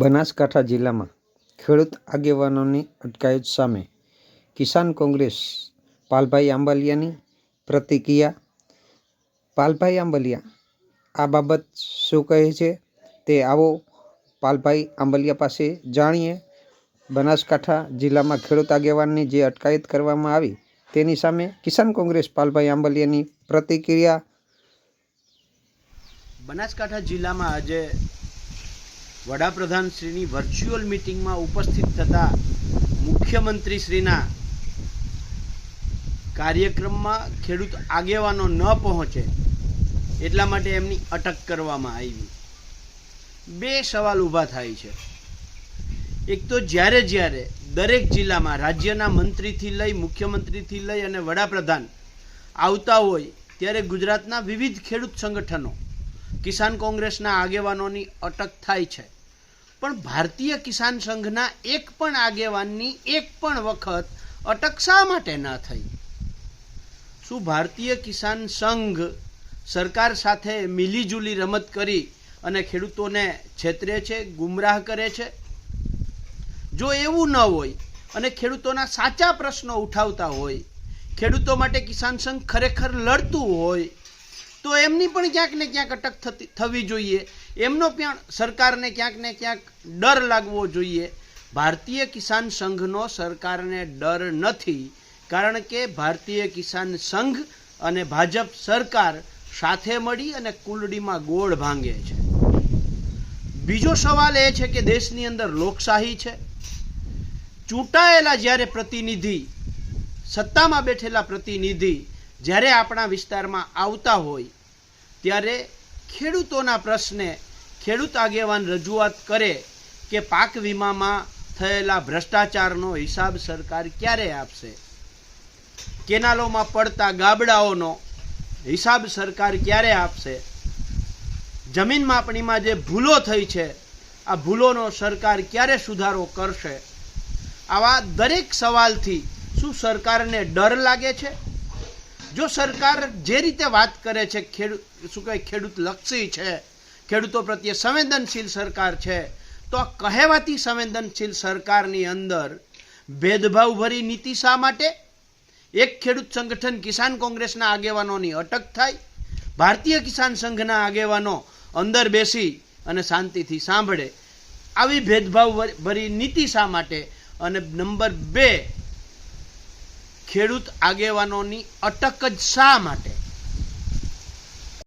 બનાસકાંઠા જિલ્લામાં ખેડૂત આગેવાનોની અટકાયત સામે કિસાન કોંગ્રેસ પાલભાઈ આંબલિયાની પ્રતિક્રિયા. પાલભાઈ આંબલિયા, આ બાબત શું કહે છે તે આવો પાલભાઈ આંબલિયા પાસે જાણીએ. બનાસકાંઠા જિલ્લામાં ખેડૂત આગેવાનની જે અટકાયત કરવામાં આવી તેની સામે કિસાન કોંગ્રેસ પાલભાઈ આંબલિયાની પ્રતિક્રિયા. બનાસકાંઠા જિલ્લામાં આજે વડાપ્રધાન શ્રીની વર્ચ્યુઅલ મિટિંગમાં ઉપસ્થિત થતા મુખ્યમંત્રી શ્રીના કાર્યક્રમમાં ખેડૂત આગેવાનો ન પહોંચે એટલા માટે એમની અટક કરવામાં આવી. બે સવાલ ઊભા થાય છે. એક તો જ્યારે જ્યારે દરેક જિલ્લામાં રાજ્યના મંત્રીથી લઈ, મુખ્યમંત્રીથી લઈ અને વડાપ્રધાન આવતા હોય ત્યારે ગુજરાતના વિવિધ ખેડૂત સંગઠનો કિસાન કોંગ્રેસના આગેવાનોની અટક થાય છે. પણ ભારતીય કિસાન સંઘના એક પણ આગેવાનની એક પણ વખત અટક શા માટે ન થઈ? શું ભારતીય કિસાન સંઘ સરકાર સાથે મિલીજુલી રમત કરી અને ખેડૂતોને છેતરે છે, ગુમરાહ કરે છે? જો એવું ન હોય અને ખેડૂતોના સાચા પ્રશ્નો ઉઠાવતા હોય, ખેડૂતો માટે કિસાન સંઘ ખરેખર લડતું હોય તો એમની પણ ક્યાંક ને ક્યાંક અટક થતી થવી જોઈએ. એમનો પણ સરકારને ક્યાંક ને ક્યાંક ડર લાગવો જોઈએ. ભારતીય કિસાન સંઘનો સરકારને ડર નથી, કારણ કે ભારતીય કિસાન સંઘ અને ભાજપ સરકાર સાથે મળી અને કુલડીમાં ગોળ ભાંગે છે. બીજો સવાલ એ છે કે દેશની અંદર લોકશાહી છે. ચૂંટાયેલા જ્યારે પ્રતિનિધિ, સત્તામાં બેઠેલા પ્રતિનિધિ જ્યારે આપણા વિસ્તારમાં આવતા હોય, ત્યારે ખેડૂતોના પ્રશ્ને ખેડૂત આગેવાન રજૂઆત કરે કે પાક વીમામાં થયેલા ભ્રષ્ટાચારનો હિસાબ સરકાર ક્યારે આપશે? કેનાલોમાં પડતા ગાબડાઓનો હિસાબ સરકાર ક્યારે આપશે? જમીન માપણીમાં જે ભૂલો થઈ છે, આ ભૂલોનો સરકાર ક્યારે સુધારો કરશે? આવા દરેક સવાલથી શું સરકારને ડર લાગે છે? જો સરકાર જે રીતે વાત કરે છે ખેડૂત શું કહે ખેડૂત લક્ષી છે, ખેડૂતો પ્રત્યે સંવેદનશીલ સરકાર છે, તો આ કહેવાતી સંવેદનશીલ સરકારની અંદર ભેદભાવભરી નીતિ શા માટે? એક ખેડૂત સંગઠન કિસાન કોંગ્રેસના આગેવાનોની અટક થાય, ભારતીય કિસાન સંઘના આગેવાનો અંદર બેસી અને શાંતિથી સાંભળે. આવી ભેદભાવ ભરી નીતિ શા માટે? અને નંબર બે ખેડૂત આગેવાનોની અટક જ શા માટે?